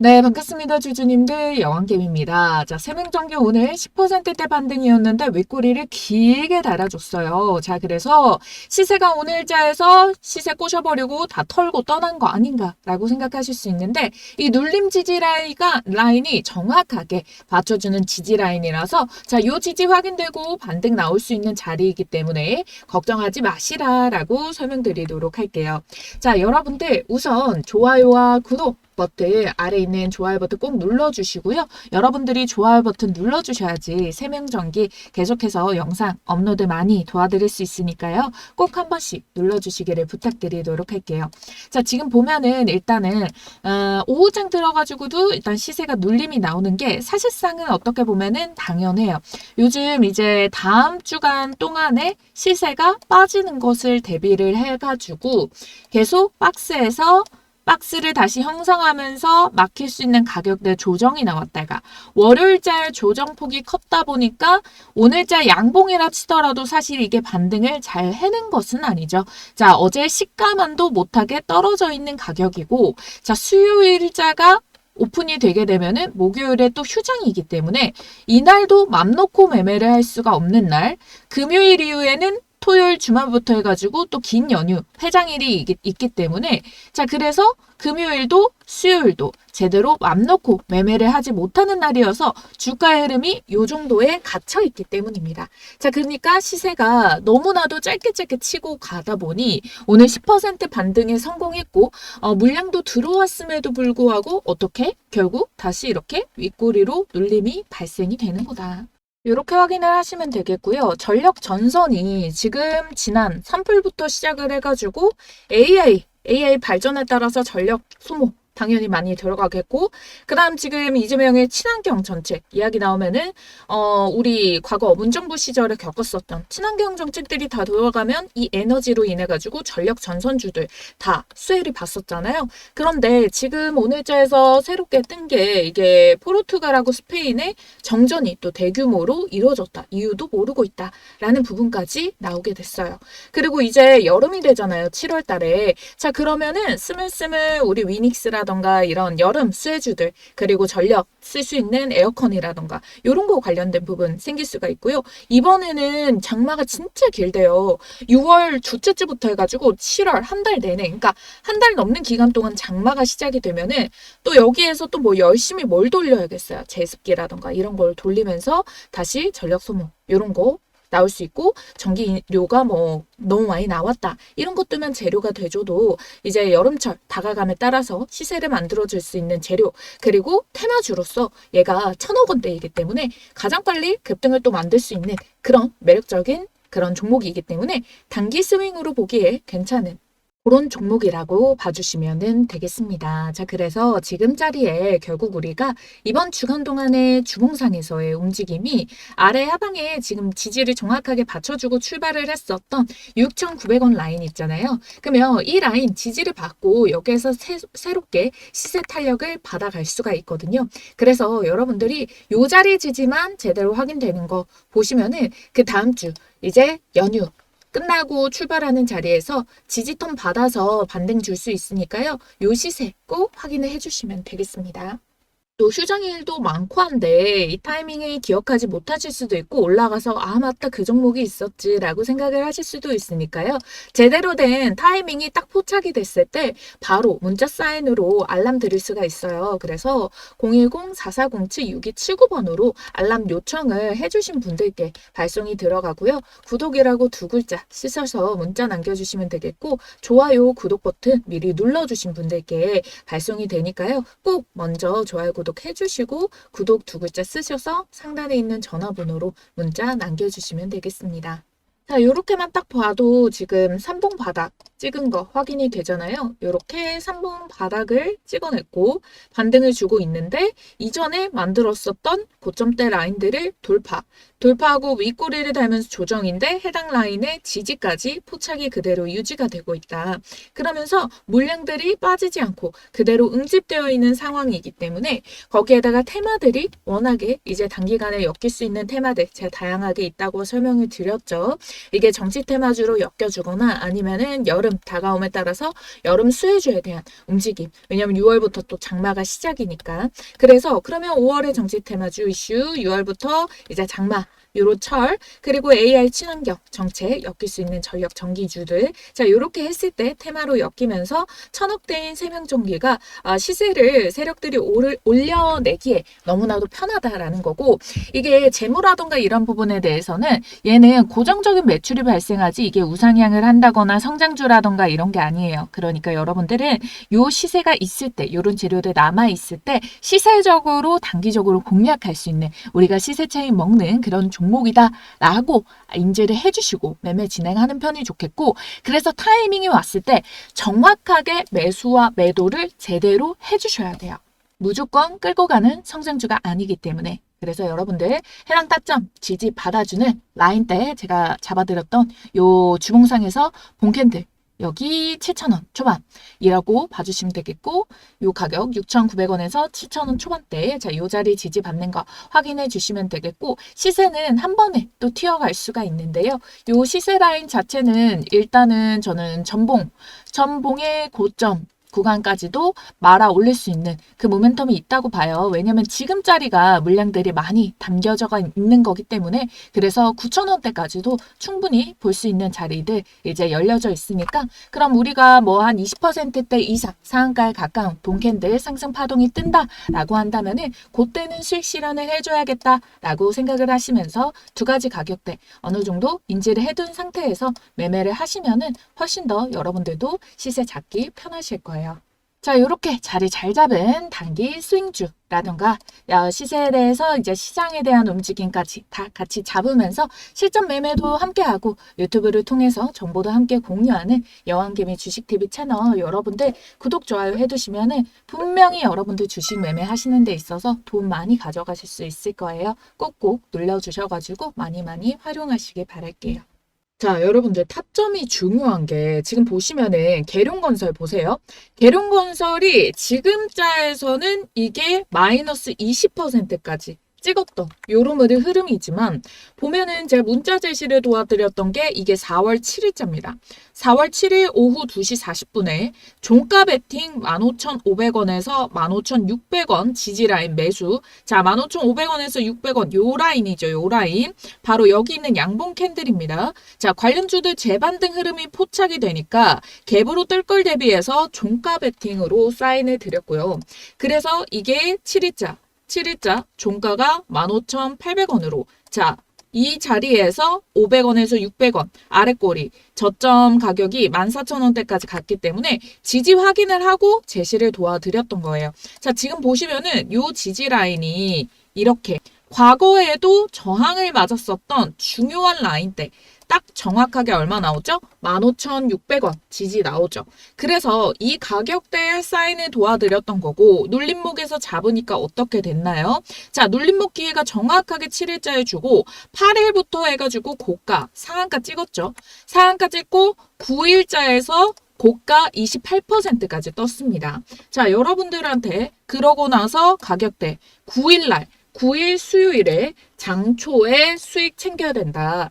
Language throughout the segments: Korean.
네, 반갑습니다. 주주님들, 여왕겜입니다. 자, 세명전기 오늘 10%대 반등이었는데 윗꼬리를 길게 달아줬어요. 자, 그래서 시세가 오늘자에서 시세 꼬셔버리고 다 털고 떠난 거 아닌가라고 생각하실 수 있는데 이 눌림 지지 라인가 라인이 정확하게 받쳐주는 지지 라인이라서 자, 요 지지 확인되고 반등 나올 수 있는 자리이기 때문에 걱정하지 마시라라고 설명드리도록 할게요. 자, 여러분들 우선 좋아요와 구독 버튼 아래 있는 좋아요 버튼 꼭 눌러주시고요. 여러분들이 좋아요 버튼 눌러주셔야지 세명전기 계속해서 영상 업로드 많이 도와드릴 수 있으니까요. 꼭 한 번씩 눌러주시기를 부탁드리도록 할게요. 자 지금 보면은 일단은 어, 오후장 들어가지고도 일단 시세가 눌림이 나오는 게 사실상은 어떻게 보면은 당연해요. 요즘 이제 다음 주간 동안에 시세가 빠지는 것을 대비를 해가지고 계속 박스에서 박스를 다시 형성하면서 막힐 수 있는 가격대 조정이 나왔다가 월요일자 조정폭이 컸다 보니까 오늘자 양봉이라 치더라도 사실 이게 반등을 잘 해낸 것은 아니죠. 자, 어제 시가만도 못하게 떨어져 있는 가격이고 자, 수요일자가 오픈이 되게 되면은 목요일에 또 휴장이기 때문에 이날도 맘 놓고 매매를 할 수가 없는 날 금요일 이후에는 토요일 주말부터 해가지고 또 긴 연휴 회장일이 있기, 때문에 자 그래서 금요일도 수요일도 제대로 맘 놓고 매매를 하지 못하는 날이어서 주가의 흐름이 요 정도에 갇혀 있기 때문입니다. 자 그러니까 시세가 너무나도 짧게 짧게 치고 가다 보니 오늘 10% 반등에 성공했고 어, 물량도 들어왔음에도 불구하고 어떻게 결국 다시 이렇게 윗꼬리로 눌림이 발생이 되는 거다. 이렇게 확인을 하시면 되겠고요. 전력 전선이 지금 지난 3풀부터 시작을 해가지고 AI, AI 발전에 따라서 전력 소모 당연히 많이 들어가겠고 그다음 지금 이재명의 친환경 정책 이야기 나오면은 어 우리 과거 문정부 시절에 겪었었던 친환경 정책들이 다 돌아가면 이 에너지로 인해 가지고 전력 전선주들 다 수혜를 봤었잖아요. 그런데 지금 오늘자에서 새롭게 뜬 게 이게 포르투갈하고 스페인의 정전이 또 대규모로 이루어졌다. 이유도 모르고 있다라는 부분까지 나오게 됐어요. 그리고 이제 여름이 되잖아요. 7월 달에. 자, 그러면은 스물스물 우리 위닉스라 라던가 이런 여름 수혜주들 그리고 전력 쓸 수 있는 에어컨이라던가 이런 거 관련된 부분 생길 수가 있고요. 이번에는 장마가 진짜 길대요. 6월 둘째 주부터 해가지고 7월 한 달 내내 그러니까 한 달 넘는 기간 동안 장마가 시작이 되면은 또 여기에서 또 뭐 열심히 뭘 돌려야겠어요. 제습기라던가 이런 걸 돌리면서 다시 전력 소모 이런 거 나올 수 있고 전기료가 뭐 너무 많이 나왔다. 이런 것들만 재료가 돼줘도 이제 여름철 다가감에 따라서 시세를 만들어줄 수 있는 재료 그리고 테마주로서 얘가 천억 원대이기 때문에 가장 빨리 급등을 또 만들 수 있는 그런 매력적인 그런 종목이기 때문에 단기 스윙으로 보기에 괜찮은 그런 종목이라고 봐주시면 되겠습니다. 자, 그래서 지금 자리에 결국 우리가 이번 주간 동안의 주봉상에서의 움직임이 아래 하방에 지금 지지를 정확하게 받쳐주고 출발을 했었던 6,900원 라인 있잖아요. 그러면 이 라인 지지를 받고 여기에서 새, 새롭게 시세 탄력을 받아갈 수가 있거든요. 그래서 여러분들이 요 자리 지지만 제대로 확인되는 거 보시면은 그 다음 주 이제 연휴 끝나고 출발하는 자리에서 지지톤 받아서 반등 줄 수 있으니까요. 요 시세 꼭 확인을 해주시면 되겠습니다. 또 휴장일도 많고 한데 이 타이밍을 기억하지 못하실 수도 있고 올라가서 아 맞다 그 종목이 있었지라고 생각을 하실 수도 있으니까요. 제대로 된 타이밍이 딱 포착이 됐을 때 바로 문자 사인으로 알람 드릴 수가 있어요. 그래서 010-4407-6279번으로 알람 요청을 해주신 분들께 발송이 들어가고요. 구독이라고 두 글자 쓰셔서 문자 남겨주시면 되겠고 좋아요 구독 버튼 미리 눌러주신 분들께 발송이 되니까요. 꼭 먼저 좋아요 구독 구독해 주시고 구독 두 글자 쓰셔서 상단에 있는 전화번호로 문자 남겨주시면 되겠습니다. 자, 이렇게만 딱 봐도 지금 3봉 바닥 찍은 거 확인이 되잖아요. 이렇게 3봉 바닥을 찍어냈고 반등을 주고 있는데 이전에 만들었었던 고점대 라인들을 돌파. 돌파하고 윗꼬리를 달면서 조정인데 해당 라인의 지지까지 포착이 그대로 유지가 되고 있다. 그러면서 물량들이 빠지지 않고 그대로 응집되어 있는 상황이기 때문에 거기에다가 테마들이 워낙에 이제 단기간에 엮일 수 있는 테마들 제가 다양하게 있다고 설명을 드렸죠. 이게 정치 테마주로 엮여주거나 아니면은 여름 여름 다가옴에 따라서 여름 수혜주에 대한 움직임. 왜냐면 6월부터 또 장마가 시작이니까. 그래서 그러면 5월의 정치 테마주 이슈, 6월부터 이제 장마 요로철 그리고 AI 친환경 정책 엮일 수 있는 전력 전기주들 자 이렇게 했을 때 테마로 엮이면서 천억대인 세명전기가 아, 시세를 세력들이 오를, 올려내기에 너무나도 편하다라는 거고 이게 재무라던가 이런 부분에 대해서는 얘는 고정적인 매출이 발생하지 이게 우상향을 한다거나 성장주라던가 이런 게 아니에요. 그러니까 여러분들은 요 시세가 있을 때 요런 재료들 남아 있을 때 시세적으로 단기적으로 공략할 수 있는 우리가 시세 차익 먹는 그런 종목 이다라고 인지를 해주시고 매매 진행하는 편이 좋겠고 그래서 타이밍이 왔을 때 정확하게 매수와 매도를 제대로 해주셔야 돼요. 무조건 끌고 가는 성장주가 아니기 때문에 그래서 여러분들 해당 타점 지지 받아주는 라인 때 제가 잡아드렸던 요 주봉상에서 본 캔들 여기 7,000원 초반이라고 봐주시면 되겠고 요 가격 6,900원에서 7,000원 초반대 자 요 자리 지지 받는 거 확인해 주시면 되겠고 시세는 한 번에 또 튀어갈 수가 있는데요. 요 시세 라인 자체는 일단은 저는 전봉 전봉의 고점 구간까지도 말아 올릴 수 있는 그 모멘텀이 있다고 봐요. 왜냐면 지금짜리가 물량들이 많이 담겨져 있는 거기 때문에 그래서 9,000원대까지도 충분히 볼 수 있는 자리들 이제 열려져 있으니까 그럼 우리가 뭐 한 20%대 이상 상한가에 가까운 동캔들 상승 파동이 뜬다라고 한다면은 그때는 실현을 해줘야겠다라고 생각을 하시면서 두 가지 가격대 어느 정도 인지를 해둔 상태에서 매매를 하시면은 훨씬 더 여러분들도 시세 잡기 편하실 거예요. 자, 이렇게 자리 잘 잡은 단기 스윙주라던가 야, 시세에 대해서 이제 시장에 대한 움직임까지 다 같이 잡으면서 실전 매매도 함께하고 유튜브를 통해서 정보도 함께 공유하는 여왕개미 주식TV 채널 여러분들 구독, 좋아요 해두시면 은 분명히 여러분들 주식 매매 하시는 데 있어서 돈 많이 가져가실 수 있을 거예요. 꼭꼭 눌러주셔가지고 많이 많이 활용하시길 바랄게요. 자, 여러분들 타점이 중요한 게 지금 보시면은 계룡건설 보세요. 계룡건설이 지금 자에서는 이게 마이너스 20%까지 찍었던 요런 흐름이지만 보면은 제가 문자 제시를 도와드렸던 게 이게 4월 7일자입니다. 4월 7일 오후 2시 40분에 종가 베팅 15,500원에서 15,600원 지지라인 매수. 자, 15,500원에서 600원 요 라인이죠. 요 라인. 바로 여기 있는 양봉 캔들입니다. 자, 관련주들 재반등 흐름이 포착이 되니까 갭으로 뜰 걸 대비해서 종가 베팅으로 사인을 드렸고요. 그래서 이게 7일자 7일자 종가가 15,800원으로 자, 이 자리에서 500원에서 600원 아래 꼬리 저점 가격이 14,000원대까지 갔기 때문에 지지 확인을 하고 제시를 도와드렸던 거예요. 자, 지금 보시면은 요 지지 라인이 이렇게 과거에도 저항을 맞았었던 중요한 라인대 딱 정확하게 얼마 나오죠? 15,600원 지지 나오죠. 그래서 이 가격대에 사인을 도와드렸던 거고 눌림목에서 잡으니까 어떻게 됐나요? 자, 눌림목 기회가 정확하게 7일자에 주고 8일부터 해가지고 고가 상한가 찍었죠. 상한가 찍고 9일자에서 고가 28%까지 떴습니다. 자, 여러분들한테 그러고 나서 가격대 9일날 9일 수요일에 장초에 수익 챙겨야 된다.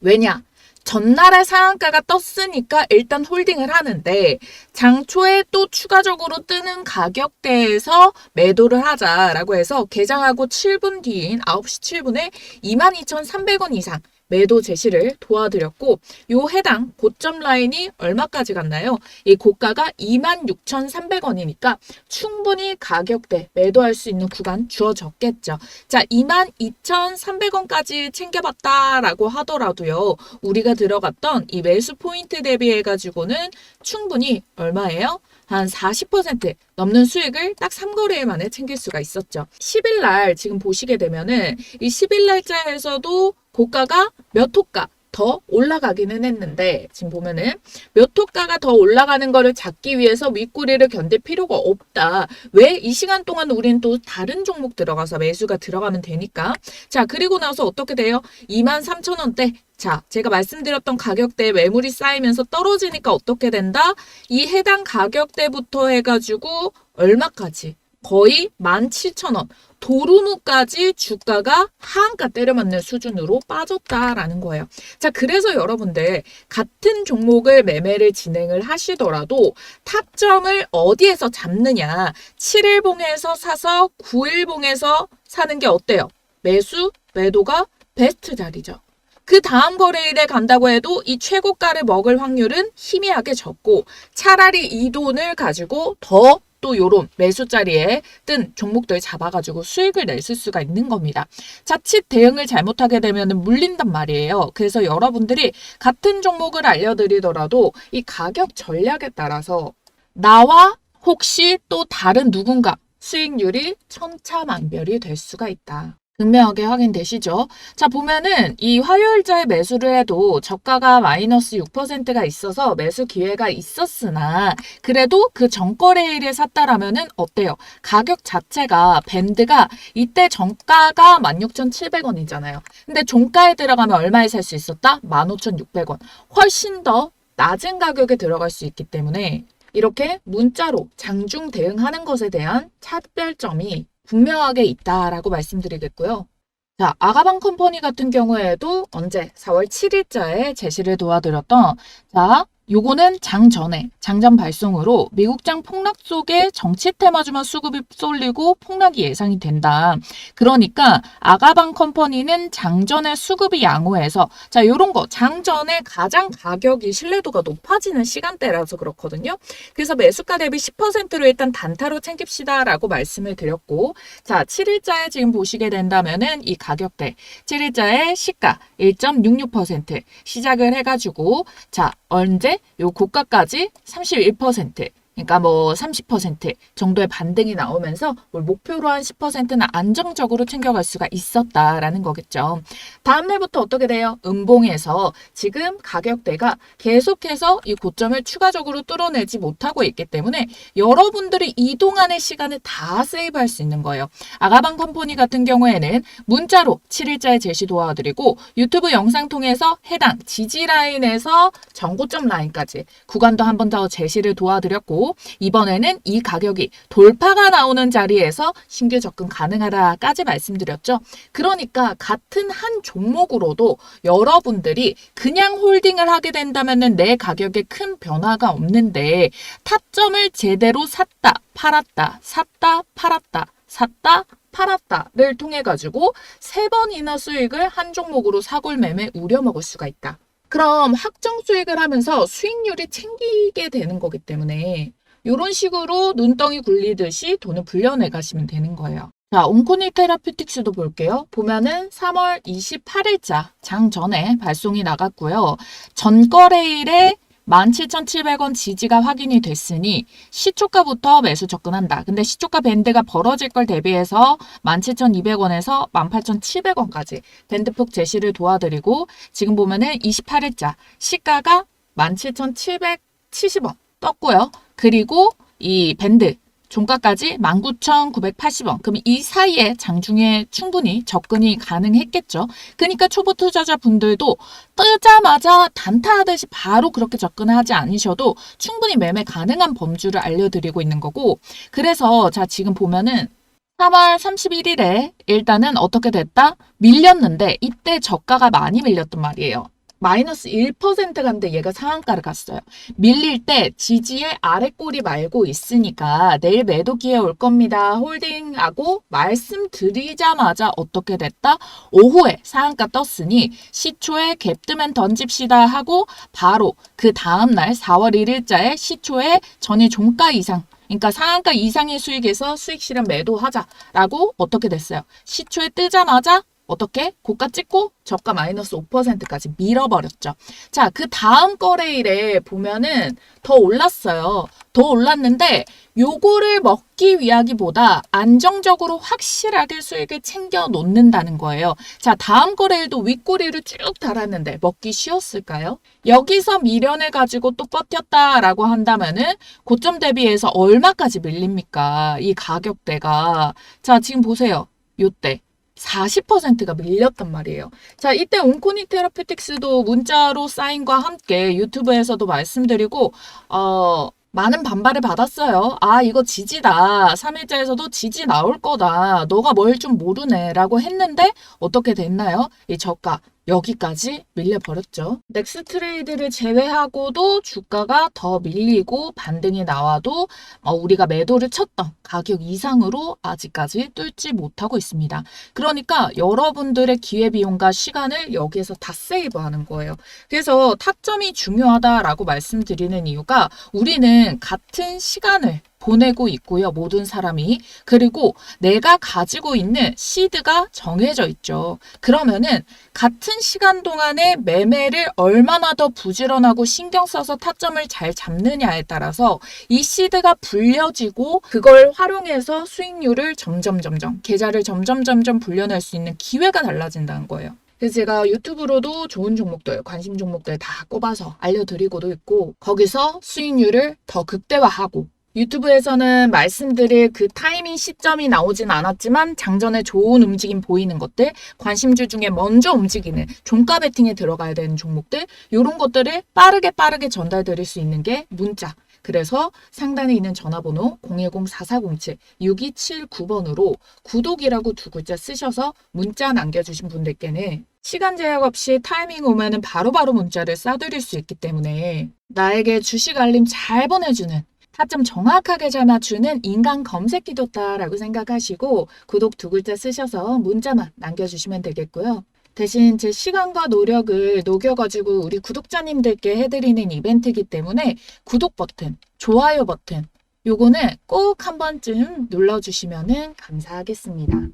왜냐? 전날에 상한가가 떴으니까 일단 홀딩을 하는데 장초에 또 추가적으로 뜨는 가격대에서 매도를 하자라고 해서 개장하고 7분 뒤인 9시 7분에 22,300원 이상 매도 제시를 도와드렸고 요 해당 고점 라인이 얼마까지 갔나요? 이 고가가 26,300원이니까 충분히 가격대 매도할 수 있는 구간 주어졌겠죠. 자, 22,300원까지 챙겨봤다라고 하더라도요. 우리가 들어갔던 이 매수 포인트 대비해 가지고는 충분히 얼마예요? 한 40% 넘는 수익을 딱 3거래일 만에 챙길 수가 있었죠. 10일 날 지금 보시게 되면은 이 10일 날짜에서도 고가가 몇 호가 더 올라가기는 했는데 지금 보면은 몇 호가가 더 올라가는 거를 잡기 위해서 윗꼬리를 견딜 필요가 없다. 왜 이 시간 동안 우린 또 다른 종목 들어가서 매수가 들어가면 되니까. 자, 그리고 나서 어떻게 돼요? 23,000원대. 자, 제가 말씀드렸던 가격대에 매물이 쌓이면서 떨어지니까 어떻게 된다? 이 해당 가격대부터 해가지고 얼마까지? 거의 17,000원. 도루묵까지 주가가 하한가 때려맞는 수준으로 빠졌다라는 거예요. 자, 그래서 여러분들 같은 종목을 매매를 진행을 하시더라도 타점을 어디에서 잡느냐. 7일봉에서 사서 9일봉에서 사는 게 어때요? 매수, 매도가 베스트 자리죠. 그 다음 거래일에 간다고 해도 이 최고가를 먹을 확률은 희미하게 적고 차라리 이 돈을 가지고 더 또 요런 매수 자리에 뜬 종목들 잡아가지고 수익을 냈을 수가 있는 겁니다. 자칫 대응을 잘못하게 되면 물린단 말이에요. 그래서 여러분들이 같은 종목을 알려드리더라도 이 가격 전략에 따라서 나와 혹시 또 다른 누군가 수익률이 천차만별이 될 수가 있다. 분명하게 확인되시죠? 자, 보면은 이 화요일자에 매수를 해도 저가가 마이너스 6%가 있어서 매수 기회가 있었으나 그래도 그 전거래일에 샀다라면은 어때요? 가격 자체가 밴드가 이때 정가가 16,700원이잖아요. 근데 종가에 들어가면 얼마에 살 수 있었다? 15,600원. 훨씬 더 낮은 가격에 들어갈 수 있기 때문에 이렇게 문자로 장중 대응하는 것에 대한 차별점이 분명하게 있다라고 말씀드리겠고요. 자, 아가방 컴퍼니 같은 경우에도 언제 4월 7일자에 제시를 도와드렸던 자, 요거는 장 전에 장전 발송으로 미국장 폭락 속에 정치 테마주만 수급이 쏠리고 폭락이 예상이 된다. 그러니까 아가방 컴퍼니는 장전에 수급이 양호해서 자 요런 거 장전에 가장 가격이 신뢰도가 높아지는 시간대라서 그렇거든요. 그래서 매수가 대비 10%로 일단 단타로 챙깁시다라고 말씀을 드렸고 자 7일자에 지금 보시게 된다면은 이 가격대 7일자의 시가 1.66% 시작을 해가지고 자 언제 요 고가까지 31% 그러니까 뭐 30% 정도의 반등이 나오면서 뭘 목표로 한 10%는 안정적으로 챙겨갈 수가 있었다라는 거겠죠. 다음 날부터 어떻게 돼요? 음봉에서 지금 가격대가 계속해서 이 고점을 추가적으로 뚫어내지 못하고 있기 때문에 여러분들이 이동하는 시간을 다 세이브할 수 있는 거예요. 아가방 컴퍼니 같은 경우에는 문자로 7일자에 제시 도와드리고 유튜브 영상 통해서 해당 지지 라인에서 정고점 라인까지 구간도 한 번 더 제시를 도와드렸고 이번에는 이 가격이 돌파가 나오는 자리에서 신규 접근 가능하다까지 말씀드렸죠. 그러니까 같은 한 종목으로도 여러분들이 그냥 홀딩을 하게 된다면 내 가격에 큰 변화가 없는데 타점을 제대로 샀다, 팔았다, 샀다, 팔았다, 샀다, 팔았다를 통해 가지고 세 번이나 수익을 한 종목으로 사골 매매 우려 먹을 수가 있다. 그럼 확정 수익을 하면서 수익률이 챙기게 되는 거기 때문에 이런 식으로 눈덩이 굴리듯이 돈을 불려내 가시면 되는 거예요. 자, 온코니 테라피틱스도 볼게요. 보면은 3월 28일자 장 전에 발송이 나갔고요. 전 거래일에 17,700원 지지가 확인이 됐으니 시초가부터 매수 접근한다. 근데 시초가 밴드가 벌어질 걸 대비해서 17,200원에서 18,700원까지 밴드폭 제시를 도와드리고 지금 보면은 28일자 시가가 17,770원 떴고요. 그리고 이 밴드 종가까지 19,980원. 그럼 이 사이에 장중에 충분히 접근이 가능했겠죠. 그러니까 초보 투자자 분들도 뜨자마자 단타하듯이 바로 그렇게 접근하지 않으셔도 충분히 매매 가능한 범주를 알려드리고 있는 거고. 그래서 자, 지금 보면은 3월 31일에 일단은 어떻게 됐다? 밀렸는데 이때 저가가 많이 밀렸단 말이에요. 마이너스 1% 갔는데 얘가 상한가를 갔어요. 밀릴 때 지지의 아래 꼬리 말고 있으니까 내일 매도 기회 올 겁니다. 홀딩하고 말씀드리자마자 어떻게 됐다? 오후에 상한가 떴으니 시초에 갭 뜨면 던집시다 하고 바로 그 다음날 4월 1일자에 시초에 전일 종가 이상 그러니까 상한가 이상의 수익에서 수익 실현 매도하자라고 어떻게 됐어요? 시초에 뜨자마자 어떻게? 고가 찍고 저가 마이너스 5%까지 밀어버렸죠. 자, 그 다음 거래일에 보면은 더 올랐어요. 더 올랐는데 요거를 먹기 위하기보다 안정적으로 확실하게 수익을 챙겨 놓는다는 거예요. 자, 다음 거래일도 윗꼬리를 쭉 달았는데 먹기 쉬웠을까요? 여기서 미련을 가지고 또 버텼다라고 한다면은 고점 대비해서 얼마까지 밀립니까? 이 가격대가. 자, 지금 보세요. 요때. 40%가 밀렸단 말이에요. 자, 이때 온코니 테라피틱스도 문자로 사인과 함께 유튜브에서도 말씀드리고, 어, 많은 반발을 받았어요. 아, 이거 지지다. 3일자에서도 지지 나올 거다. 너가 뭘 좀 모르네. 라고 했는데 어떻게 됐나요? 이 저가 여기까지 밀려버렸죠. 넥스 트레이드를 제외하고도 주가가 더 밀리고 반등이 나와도 어, 우리가 매도를 쳤던 가격 이상으로 아직까지 뚫지 못하고 있습니다. 그러니까 여러분들의 기회비용과 시간을 여기에서 다 세이브하는 거예요. 그래서 타점이 중요하다라고 말씀드리는 이유가 우리는 같은 시간을 보내고 있고요. 모든 사람이. 그리고 내가 가지고 있는 시드가 정해져 있죠. 그러면은 같은 시간 동안에 매매를 얼마나 더 부지런하고 신경 써서 타점을 잘 잡느냐에 따라서 이 시드가 불려지고 그걸 활용해서 수익률을 점점 점점 계좌를 점점 점점 불려낼 수 있는 기회가 달라진다는 거예요. 그래서 제가 유튜브로도 좋은 종목들, 관심 종목들 다 꼽아서 알려드리고도 있고 거기서 수익률을 더 극대화하고 유튜브에서는 말씀드릴 그 타이밍 시점이 나오진 않았지만 장전에 좋은 움직임 보이는 것들, 관심주 중에 먼저 움직이는 종가 베팅에 들어가야 되는 종목들, 이런 것들을 빠르게 빠르게 전달드릴 수 있는 게 문자. 그래서 상단에 있는 전화번호 010-4407-6279번으로 구독이라고 두 글자 쓰셔서 문자 남겨주신 분들께는 시간 제약 없이 타이밍 오면은 바로바로 문자를 쏴드릴 수 있기 때문에 나에게 주식 알림 잘 보내주는 타점 정확하게 잘 맞추는 인간 검색 기도다라고 생각하시고 구독 두 글자 쓰셔서 문자만 남겨주시면 되겠고요. 대신 제 시간과 노력을 녹여가지고 우리 구독자님들께 해드리는 이벤트이기 때문에 구독 버튼, 좋아요 버튼, 요거는 꼭 한 번쯤 눌러주시면 감사하겠습니다.